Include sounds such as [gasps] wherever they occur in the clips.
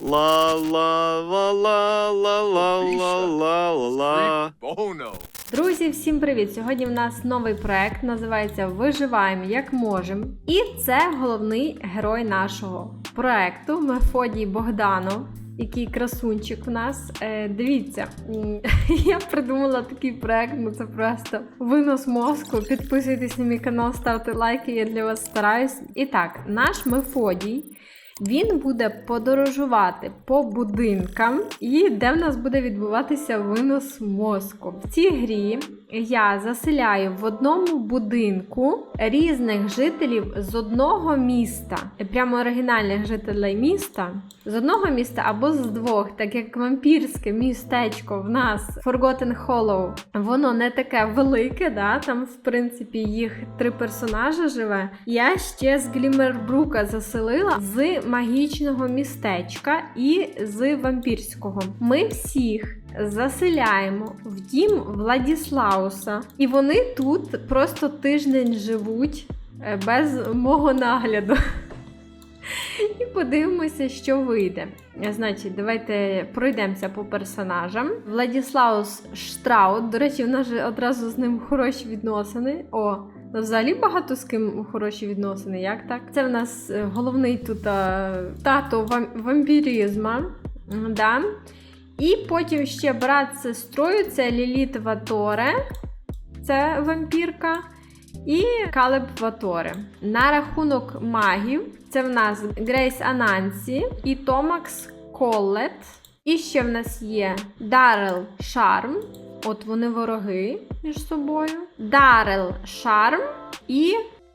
Ла ла ла ла ла ла ла ла ла ла. Друзі, всім привіт! Сьогодні в нас новий проект, називається Виживаємо як можемо. І це головний герой нашого проекту Мефодій Богданов, який красунчик у нас. Е, дивіться, [laughs] я придумала такий проект, ну це просто винос мозку. Підписуйтесь на мій канал, ставте лайки, я для вас стараюсь. І так, наш Мефодій. Він буде подорожувати по будинкам, і де в нас буде відбуватися винос мозку. В цій грі я заселяю в одному будинку різних жителів з одного міста, прямо оригінальних жителей міста, з одного міста або з двох, так як вампірське містечко в нас Forgotten Hollow, воно не таке велике, да? там, в принципі, їх три персонажі живе. Я ще з Глімербрука заселила з магічного містечка і з вампірського. Ми всіх заселяємо в дім Владіслауса, і вони тут просто тиждень живуть е, без мого нагляду. І подивимося, що вийде. Значить, давайте пройдемося по персонажам. Владіслаус Штраут. До речі, у нас же одразу з ним хороші відносини. О, ну взагалі багато з ким хороші відносини, як так? Це в нас е, головний тут а, тато вам- вампіризма. Да. І потім ще брат з сестрою це Ліліт Ваторе, це вампірка. І Калеб Ваторе. На рахунок магів це в нас Грейс Анансі і Томакс Коллет. І ще в нас є Дарел Шарм. От вони вороги між собою. Дарел Шарм і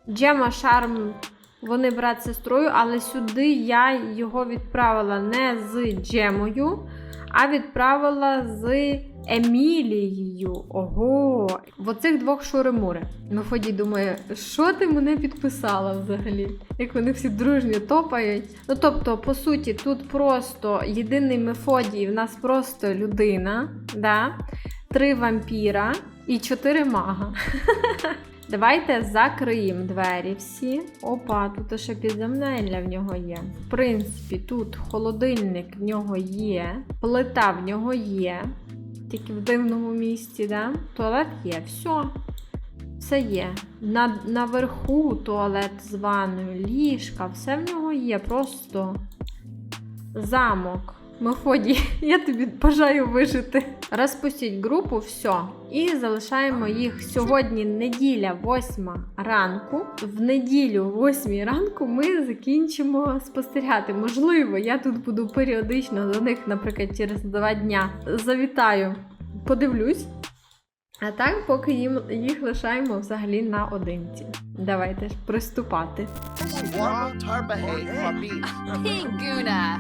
Джема Шарм. Вони брат з сестрою, але сюди я його відправила не з Джемою, а відправила з Емілією. Ого! В оцих двох шури-мури. Мефодій думає, що ти мене підписала взагалі? Як вони всі дружньо топають. Ну тобто, по суті, тут просто єдиний Мефодій, в нас просто людина, да? три вампіра і чотири мага. [laughs] Давайте закриємо двері всі. Опа, тут ще підземелля в нього є. В принципі, тут холодильник в нього є, плита в нього є. Тільки в дивному місці, да? Туалет є, все. Все є. На, наверху туалет з ванною, ліжка, все в нього є. Просто замок. Мефодій, [laughs] я тобі бажаю вижити. Розпустіть групу, все. І залишаємо їх сьогодні неділя, 8 ранку. В неділю, 8 ранку, ми закінчимо спостерігати. Можливо, я тут буду періодично до них, наприклад, через два дня завітаю, подивлюсь. А так, поки їм, їх лишаємо взагалі наодинці. Давайте ж приступати.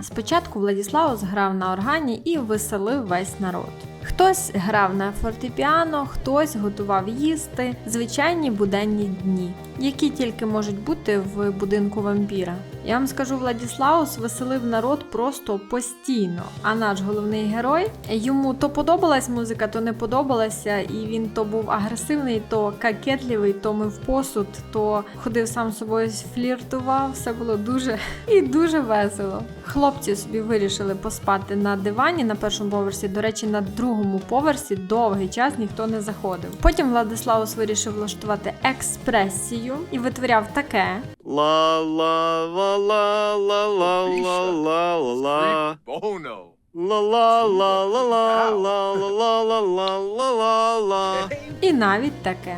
Спочатку Владіслав зграв на органі і веселив весь народ. Хтось грав на фортепіано, хтось готував їсти, звичайні буденні дні, які тільки можуть бути в будинку вампіра. Я вам скажу, Владіслаус веселив народ просто постійно. А наш головний герой йому то подобалась музика, то не подобалася, і він то був агресивний, то кокетливий, то мив посуд, то ходив сам з собою фліртував. Все було дуже і дуже весело. Хлопці собі вирішили поспати на дивані на першому поверсі. До речі, на другому поверсі довгий час ніхто не заходив. Потім Владиславус вирішив влаштувати експресію і витворяв таке. Ла ла ла ла ла ла ла ла ла ла. Bono. Ла ла ла ла ла ла ла ла ла ла ла ла. І навіть таке.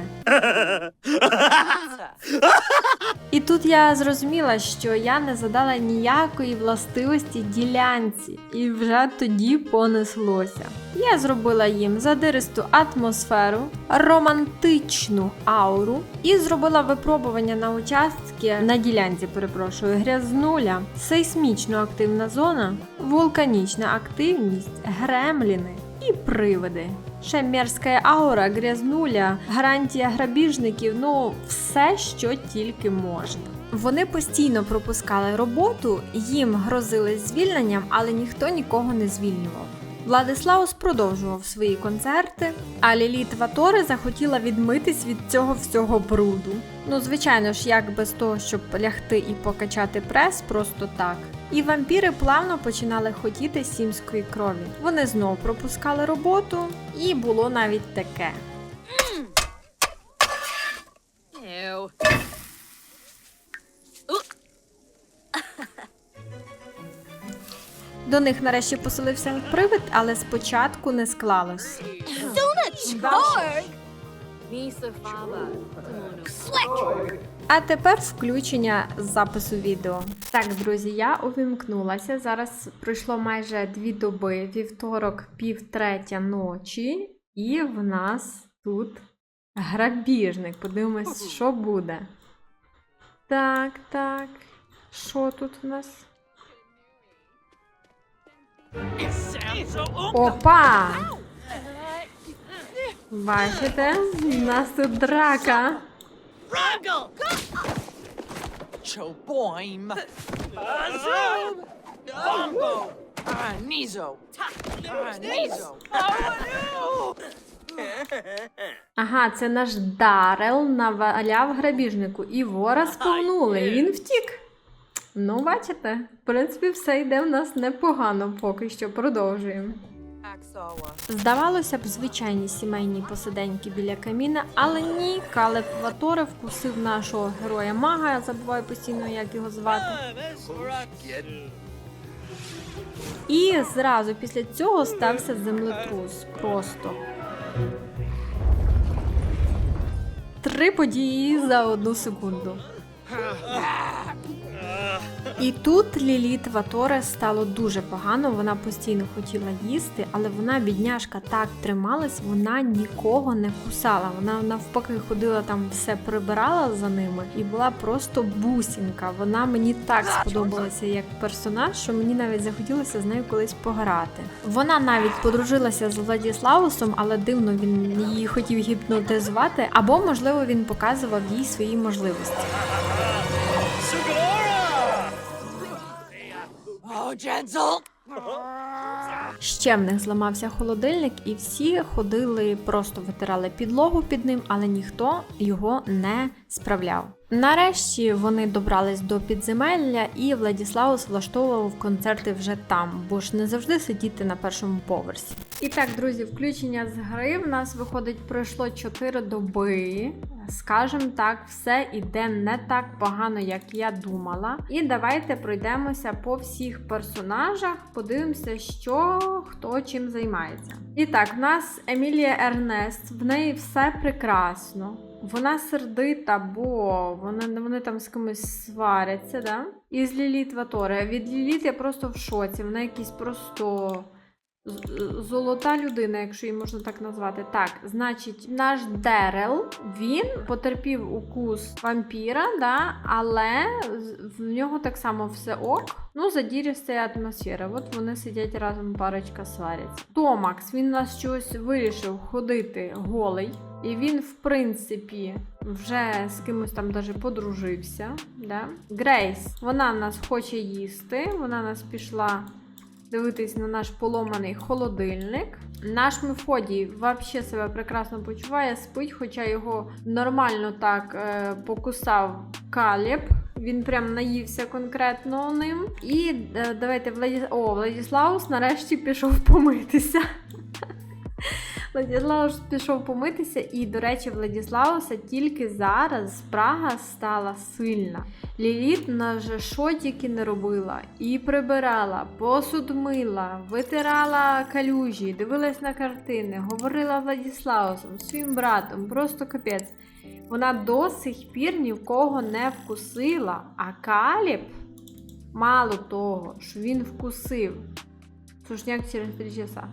І тут я зрозуміла, що я не задала ніякої властивості ділянці, і вже тоді понеслося. Я зробила їм задиристу атмосферу, романтичну ауру і зробила випробування на участки на ділянці, перепрошую, грязнуля, сейсмічно активна зона, вулканічна активність, гремліни і привиди. Ще мерзка аура, грязнуля, гарантія грабіжників, ну все, що тільки можна. Вони постійно пропускали роботу, їм грозили звільненням, але ніхто нікого не звільнював. Владислаус продовжував свої концерти, а Ліліт Ваторе захотіла відмитись від цього всього бруду. Ну, звичайно ж, як без того, щоб лягти і покачати прес просто так. І вампіри плавно починали хотіти сімської крові. Вони знов пропускали роботу, і було навіть таке. До них нарешті поселився привид, але спочатку не склалось. А тепер включення запису відео. Так, друзі, я увімкнулася. Зараз пройшло майже дві доби, вівторок, пів третя ночі, і в нас тут грабіжник. Подивимось, що буде. Так, так. Що тут у нас? Опа! Бачите? У нас тут драка. Choboim. Zoom. Bongo. Ah, Nizo. Ah, Ага, це наш Дарел наваляв грабіжнику і вора сповнули. і Він втік. Ну, бачите, в принципі, все йде в нас непогано поки що. Продовжуємо. Здавалося б, звичайні сімейні посиденьки біля каміна, але ні, Калеб Ваторе вкусив нашого героя мага, я забуваю постійно, як його звати. І зразу після цього стався землетрус. Просто. Три події за одну секунду. І тут Ліліт Ваторе стало дуже погано. Вона постійно хотіла їсти, але вона, бідняшка, так трималась, вона нікого не кусала. Вона навпаки ходила там, все прибирала за ними і була просто бусінка. Вона мені так сподобалася як персонаж, що мені навіть захотілося з нею колись пограти. Вона навіть подружилася з Владіслаусом, але дивно він її хотів гіпнотизувати, або можливо він показував їй свої можливості. Oh, Ще в них зламався холодильник, і всі ходили, просто витирали підлогу під ним, але ніхто його не справляв. Нарешті вони добрались до підземелля, і Владіслаус влаштовував концерти вже там, бо ж не завжди сидіти на першому поверсі. І так, друзі, включення з гри в нас виходить пройшло 4 доби. Скажем так, все іде не так погано, як я думала. І давайте пройдемося по всіх персонажах, подивимося, що хто чим займається. І так, в нас Емілія Ернест, в неї все прекрасно. Вона сердита, бо вони, вони там з кимось сваряться, да? І з Ліліт Ваторе. Від Ліліт я просто в шоці. Вона якийсь просто золота людина, якщо її можна так назвати. Так, значить, наш Дерел він потерпів укус вампіра, да, але в нього так само все ок. Ну, задірістя атмосфера. От вони сидять разом, парочка сваряться. Томакс, він нас щось вирішив ходити голий. І він, в принципі, вже з кимось там даже подружився. Да? Грейс, вона нас хоче їсти, вона нас пішла дивитись на наш поломаний холодильник. Наш Мефодій взагалі себе прекрасно почуває, спить, хоча його нормально так е, покусав каліб. Він прям наївся конкретно ним. І е, давайте Владіс... О, Владіслаус нарешті пішов помитися. Владіслаус пішов помитися, і, до речі, Владіслауса тільки зараз спрага стала сильна. Ліліт на що тільки не робила. І прибирала, посуд мила, витирала калюжі, дивилась на картини, говорила Владіслаусом, своїм братом, просто капець. Вона до сих пір ні в кого не вкусила, а Каліб, мало того, що він вкусив сушняк через 3 часа.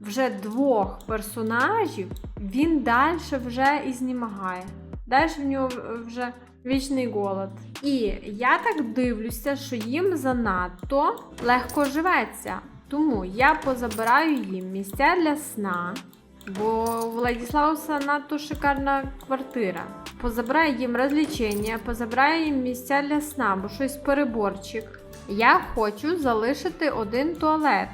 Вже двох персонажів він далі вже і знімагає. Далі в нього вже вічний голод. І я так дивлюся, що їм занадто легко живеться. Тому я позабираю їм місця для сна, бо у Владіслауса надто шикарна квартира. Позабираю їм розлічення, позабираю їм місця для сна, бо щось переборчик. Я хочу залишити один туалет.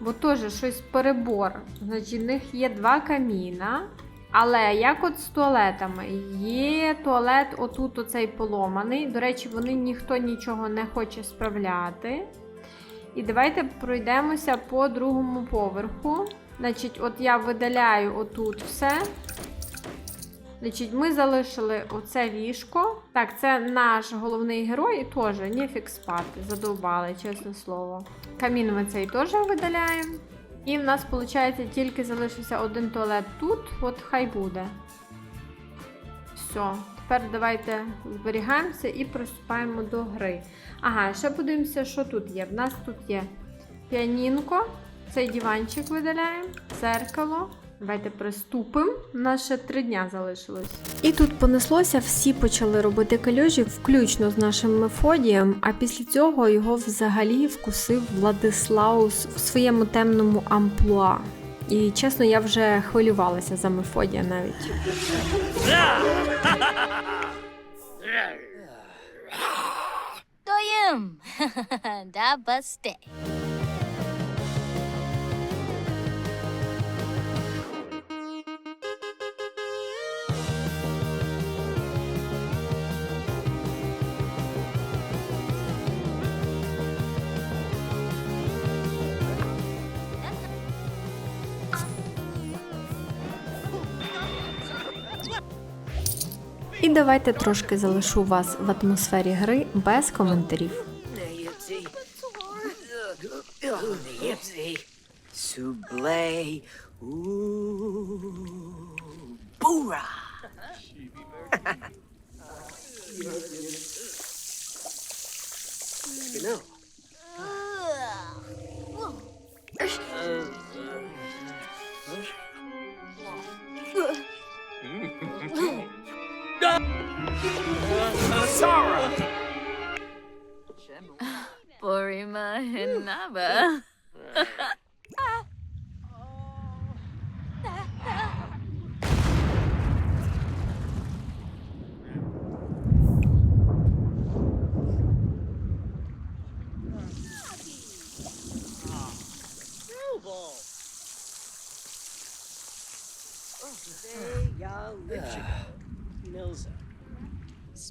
Бо теж щось перебор. Значить, в них є два каміна. Але як от з туалетами? Є туалет, отут оцей поломаний. До речі, вони ніхто нічого не хоче справляти. І давайте пройдемося по другому поверху. Значить, от я видаляю отут все. Значить, ми залишили оце ліжко. Так, це наш головний герой і теж ніфік спати. Задовбали, чесне слово. Камін ми цей теж видаляємо. І в нас, виходить, тільки залишився один туалет тут, от хай буде. Все, тепер давайте зберігаємося і приступаємо до гри. Ага, ще подивимося, що тут є. В нас тут є піанінко, цей диванчик видаляємо, зеркало. Давайте приступимо. У нас ще три дня залишилось. І тут понеслося, всі почали робити калюжі, включно з нашим Мефодієм. А після цього його взагалі вкусив Владислаус в своєму темному амплуа. І чесно, я вже хвилювалася за Мефодія навіть. Doyum. da baste. І давайте трошки залишу вас в атмосфері гри без коментарів. Yipsy. Oh,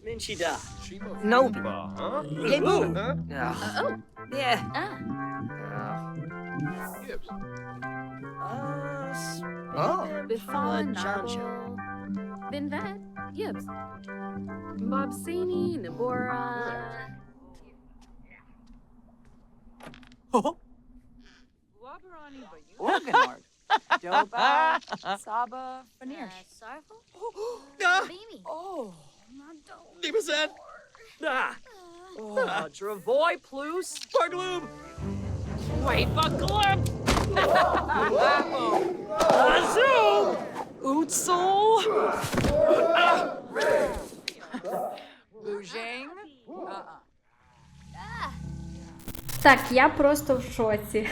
Minchida. No. Huh? Yemu. Huh? No. oh. Yeah. Ah. Gibbs. Uh, oh. Befan Janjo. Binvat. Gibbs. Bobsini. Nabora. Oh. Wabarani, but you. Doba. Saba. Fanish. Sarvel. [gasps] Oh. Oh. Oh. Deepasan. Ah. Oh, Dravoy plus. Spargloob. Wait, Buckler. Azul. Utsul. Bujang. Uh-uh. Так, я просто в шоці.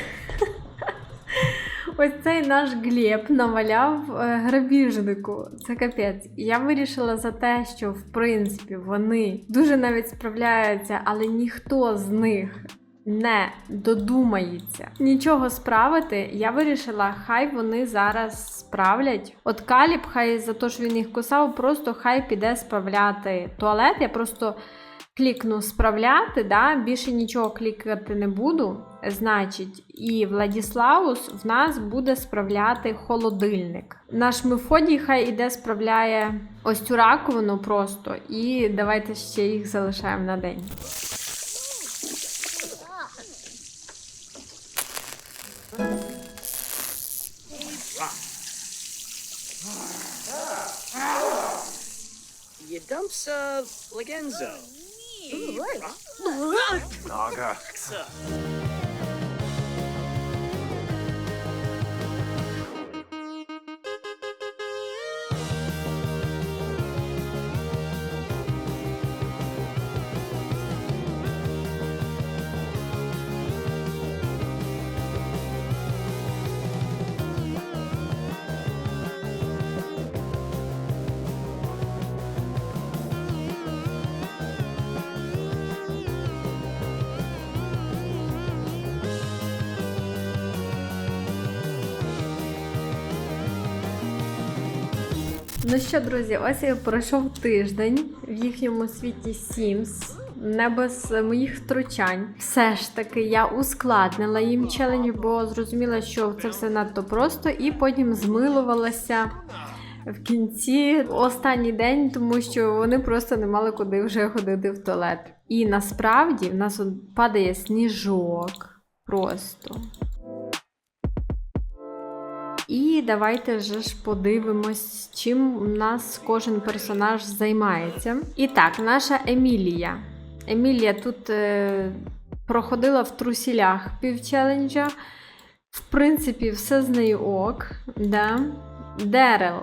Ось цей наш Глеб наваляв е, грабіжнику. Це капець. Я вирішила за те, що в принципі вони дуже навіть справляються, але ніхто з них не додумається нічого справити. Я вирішила, хай вони зараз справлять. От Каліб, хай за те, що він їх кусав, просто хай піде справляти туалет. Я просто клікну справляти, да? більше нічого клікати не буду. Значить, і Владіслаус в нас буде справляти холодильник. Наш Мефодій хай іде справляє ось цю раковину просто, і давайте ще їх залишаємо на день. うわっく。そ Ну що, друзі, ось і пройшов тиждень в їхньому світі Sims. Не без моїх втручань. Все ж таки, я ускладнила їм челендж, бо зрозуміла, що це все надто просто, і потім змилувалася в кінці останній день, тому що вони просто не мали куди вже ходити в туалет. І насправді в нас падає сніжок. Просто. І давайте вже ж подивимось, чим у нас кожен персонаж займається. І так, наша Емілія. Емілія тут е, проходила в трусілях півчеленджа. В принципі, все з нею ок. Да? Дерел.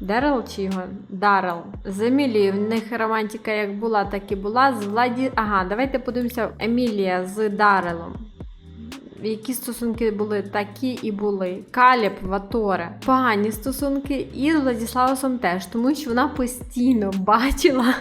Дерел чи його? Дарел. З Емілією в них романтика як була, так і була. З Владі. Ага, давайте подивимося Емілія з Дарелом. Які стосунки були, такі і були. Каліб, Ваторе. Погані стосунки і з Владіславосом теж, тому що вона постійно бачила,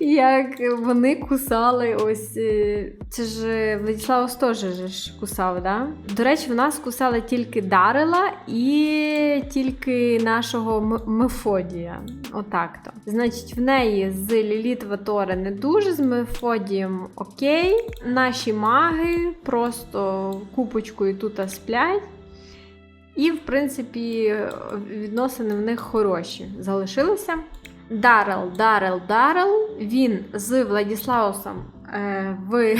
як вони кусали ось. е, Це ж е, Владіславос теж ж кусав, да? До речі, в нас кусали тільки Дарила і тільки нашого Мефодія. Отак то. Значить, в неї з Ліліт Ваторе не дуже, з Мефодієм окей. Наші маги просто купочкою тут сплять. І, в принципі, відносини в них хороші залишилися. Дарел, Дарел, Дарел. Він з Владіслаусом е, в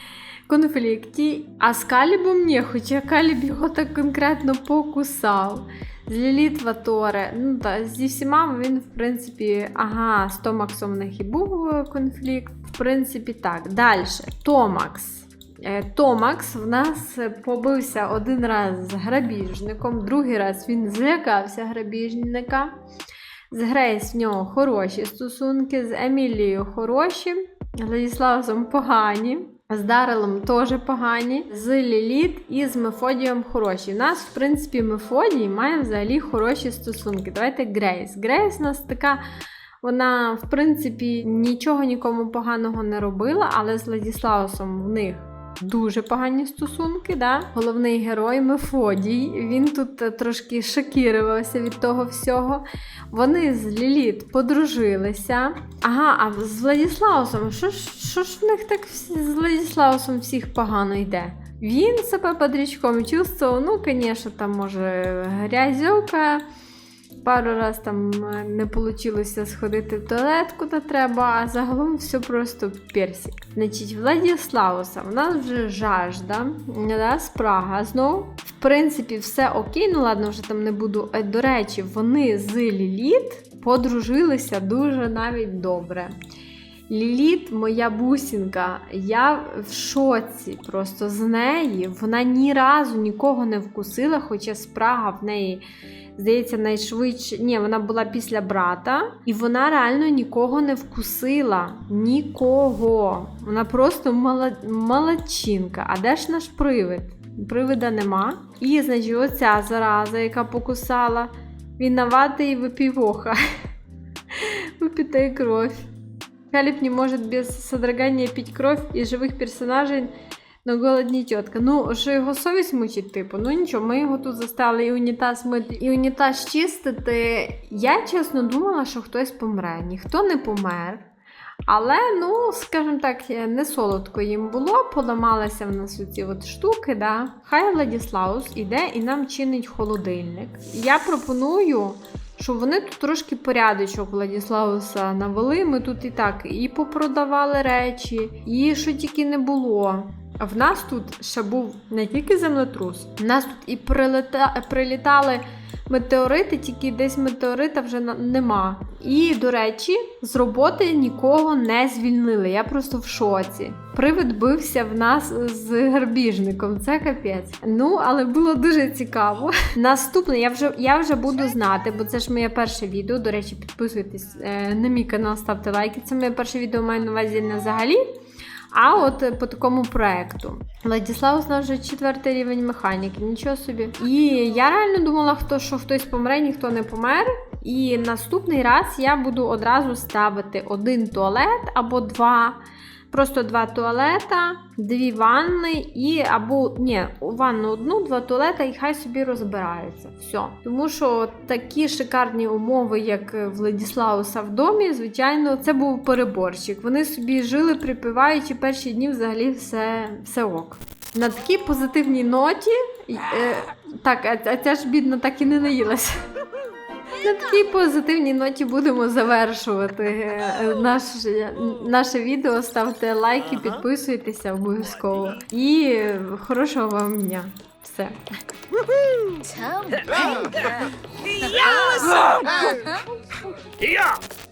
[laughs] конфлікті, а з Калібом ні, хоча Каліб його так конкретно покусав. З Ліліт Ваторе, ну та зі всіма він, в принципі, ага, з Томаксом в них і був е, конфлікт. В принципі, так. Далі. Томакс. Е, Томакс в нас побився один раз з грабіжником, другий раз він злякався грабіжника. З Грейс в нього хороші стосунки, з Емілією хороші, з Владіславом погані, з Дарелом теж погані, з Ліліт і з Мефодієм хороші. У нас, в принципі, Мефодій має взагалі хороші стосунки. Давайте Грейс. Грейс у нас така. Вона, в принципі, нічого нікому поганого не робила, але з Владіславосом в них дуже погані стосунки. Да? Головний герой Мефодій. Він тут е, трошки шокірувався від того всього. Вони з Ліліт подружилися. Ага, а з Владіслаусом, що ж, що ж в них так з Владіслаусом всіх погано йде? Він себе подрічком чувствував, ну, звісно, там може грязьовка. Пару раз там е, не вийшло сходити в туалет, куди треба, а загалом все просто персик. Значить, Владіслауса, у нас вже жажда, да, спрага знов. В принципі, все окей, ну ладно, вже там не буду. Е, До речі, вони з Ліліт подружилися дуже навіть добре. Ліліт, моя бусінка, я в шоці просто з неї. Вона ні разу нікого не вкусила, хоча спрага в неї, здається, найшвидше. Ні, вона була після брата, і вона реально нікого не вкусила. Нікого. Вона просто молодчинка. А де ж наш привид? Привида нема. І, значить, оця зараза, яка покусала, виноватий випівоха. [laughs] Выпитая кровь. Калиб не может без содрогания пить кровь из живих персонажей, но голодні тітка. Ну, що його совість мучить, типу, ну нічого, ми його тут застали і унітаз мити, і унітаз чистити. Я чесно думала, що хтось помре. Ніхто не помер. Але, ну, скажімо так, не солодко їм було, поламалися в нас оці от штуки, да. Хай Владіслаус іде і нам чинить холодильник. Я пропоную що вони тут трошки порядочок Владіслауса навели. Ми тут і так і попродавали речі, і що тільки не було. В нас тут ще був не тільки землетрус, в нас тут і прилета... прилітали метеорити, тільки десь метеорита вже нема. І, до речі, з роботи нікого не звільнили. Я просто в шоці. Привид бився в нас з грабіжником. Це капець. Ну, але було дуже цікаво. [laughs] Наступне я вже я вже буду знати, бо це ж моє перше відео. До речі, підписуйтесь е, на мій канал, ставте лайки. Це моє перше відео маю на увазі не взагалі. А от е, по такому проекту. Владіслав знав вже четвертий рівень механіки, нічого собі. І я реально думала, хто що хтось помре, ніхто не помер. І наступний раз я буду одразу ставити один туалет або два Просто два туалета, дві ванни і або ні, ванну одну, два туалета, і хай собі розбираються. Все. Тому що такі шикарні умови, як Владіслауса в домі, звичайно, це був переборщик. Вони собі жили, припіваючи перші дні взагалі все, все ок. На такій позитивній ноті. е, так, а ця ж бідна так і не наїлася. На такій позитивній ноті будемо завершувати наше наш, наше відео. Ставте лайки, підписуйтеся обов'язково. І е, хорошого вам дня. Все.